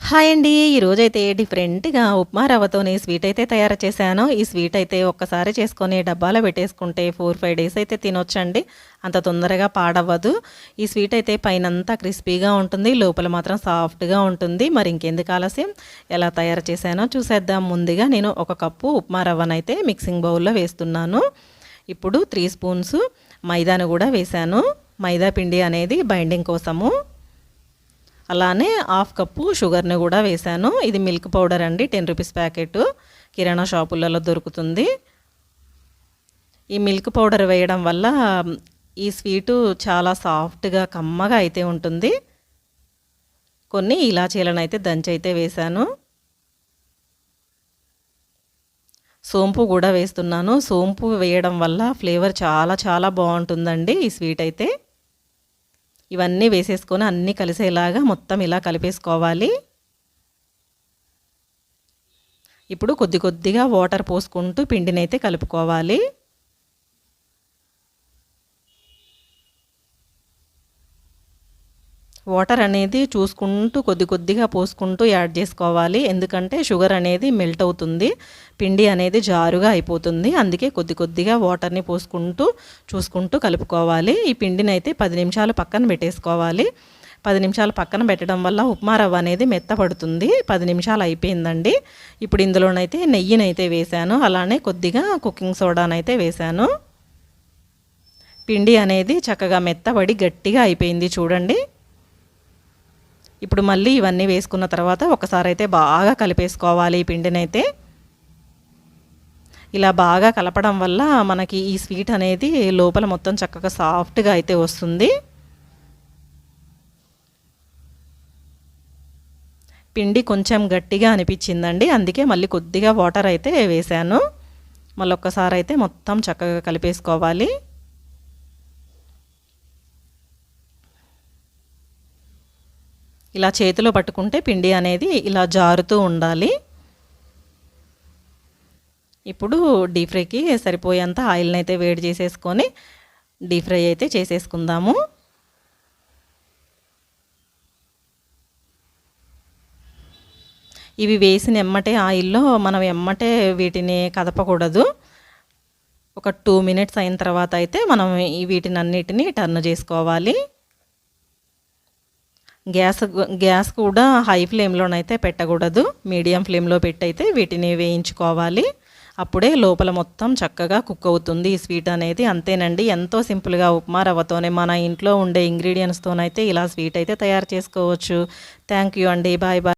Hi అండి. ఈరోజైతే డిఫరెంట్గా ఉప్మా రవ్వతోని స్వీట్ అయితే తయారు చేశాను. ఈ స్వీట్ అయితే ఒక్కసారి చేసుకొని డబ్బాలో పెట్టేసుకుంటే ఫోర్ ఫైవ్ డేస్ అయితే తినొచ్చండి. అంత తొందరగా పాడవ్వదు. ఈ స్వీట్ అయితే పైనంతా క్రిస్పీగా ఉంటుంది. లోపల మాత్రం సాఫ్ట్గా ఉంటుంది. మరి ఇంకెందుకు ఆలస్యం? ఎలా తయారు చేశానో చూసేద్దాం. ముందుగా నేను ఒక కప్పు ఉప్మా రవ్వనైతే మిక్సింగ్ బౌల్లో వేస్తున్నాను. ఇప్పుడు త్రీ స్పూన్స్ మైదాను కూడా వేశాను. మైదా పిండి అనేది బైండింగ్ కోసము అలానే హాఫ్ కప్పు షుగర్ని కూడా వేశాను. ఇది మిల్క్ పౌడర్ అండి టెన్ రూపీస్ ప్యాకెట్. కిరాణా షాపులలో దొరుకుతుంది. ఈ మిల్క్ పౌడర్ వేయడం వల్ల ఈ స్వీటు చాలా సాఫ్ట్గా కమ్మగా అయితే ఉంటుంది. కొన్ని ఇలాచీలను అయితే దంచి అయితే వేశాను. సోంపు కూడా వేస్తున్నాను. సోంపు వేయడం వల్ల ఫ్లేవర్ చాలా చాలా బాగుంటుందండి ఈ స్వీట్ అయితే. ఇవన్నీ వేసేసుకొని అన్నీ కలిసేలాగా మొత్తం ఇలా కలిపేసుకోవాలి. ఇప్పుడు కొద్ది కొద్దిగా వాటర్ పోసుకుంటూ పిండినైతే కలుపుకోవాలి. వాటర్ అనేది చూసుకుంటూ కొద్ది కొద్దిగా పోసుకుంటూ యాడ్ చేసుకోవాలి. ఎందుకంటే షుగర్ అనేది మెల్ట్ అవుతుంది. పిండి అనేది జారుగా అయిపోతుంది. అందుకే కొద్ది కొద్దిగా వాటర్ని పోసుకుంటూ చూసుకుంటూ కలుపుకోవాలి. ఈ పిండిని అయితే పది నిమిషాలు పక్కన పెట్టేసుకోవాలి. పది నిమిషాలు పక్కన పెట్టడం వల్ల ఉప్మా రవ్వ అనేది మెత్తపడుతుంది. పది నిమిషాలు అయిపోయిందండి. ఇప్పుడు ఇందులోనైతే నెయ్యినైతే వేశాను. అలానే కొద్దిగా కుకింగ్ సోడానైతే వేశాను. పిండి అనేది చక్కగా మెత్తబడి గట్టిగా అయిపోయింది చూడండి. ఇప్పుడు మళ్ళీ ఇవన్నీ వేసుకున్న తర్వాత ఒకసారి అయితే బాగా కలిపేసుకోవాలి ఈ పిండినైతే. ఇలా బాగా కలపడం వల్ల మనకి ఈ స్వీట్ అనేది లోపల మొత్తం చక్కగా సాఫ్ట్గా అయితే వస్తుంది. పిండి కొంచెం గట్టిగా అనిపించిందండి. అందుకే మళ్ళీ కొద్దిగా వాటర్ అయితే వేసాను. మళ్ళీ ఒక్కసారి అయితే మొత్తం చక్కగా కలిపేసుకోవాలి. ఇలా చేతిలో పట్టుకుంటే పిండి అనేది ఇలా జారుతూ ఉండాలి. ఇప్పుడు డీప్ ఫ్రైకి సరిపోయేంత ఆయిల్ని అయితే వేడి చేసేసుకొని డీప్ ఫ్రై అయితే చేసేసుకుందాము. ఇవి వేసిన ఎమ్మటే ఆయిల్లో మనం ఎమ్మటే వీటిని కదపకూడదు. ఒక టూ మినిట్స్ అయిన తర్వాత అయితే మనం వీటిని అన్నిటినీ టర్న్ చేసుకోవాలి. గ్యాస్ గ్యాస్ కూడా హై ఫ్లేమ్లోనైతే పెట్టకూడదు. మీడియం ఫ్లేమ్లో పెట్టయితే వీటిని వేయించుకోవాలి. అప్పుడే లోపల మొత్తం చక్కగా కుక్ అవుతుంది. ఈ స్వీట్ అనేది అంతేనండి. ఎంతో సింపుల్గా ఉప్మా రవ్వతోనే మన ఇంట్లో ఉండే ఇంగ్రీడియంట్స్తోనైతే ఇలా స్వీట్ అయితే తయారు చేసుకోవచ్చు. థ్యాంక్ యూ అండి. Bye bye.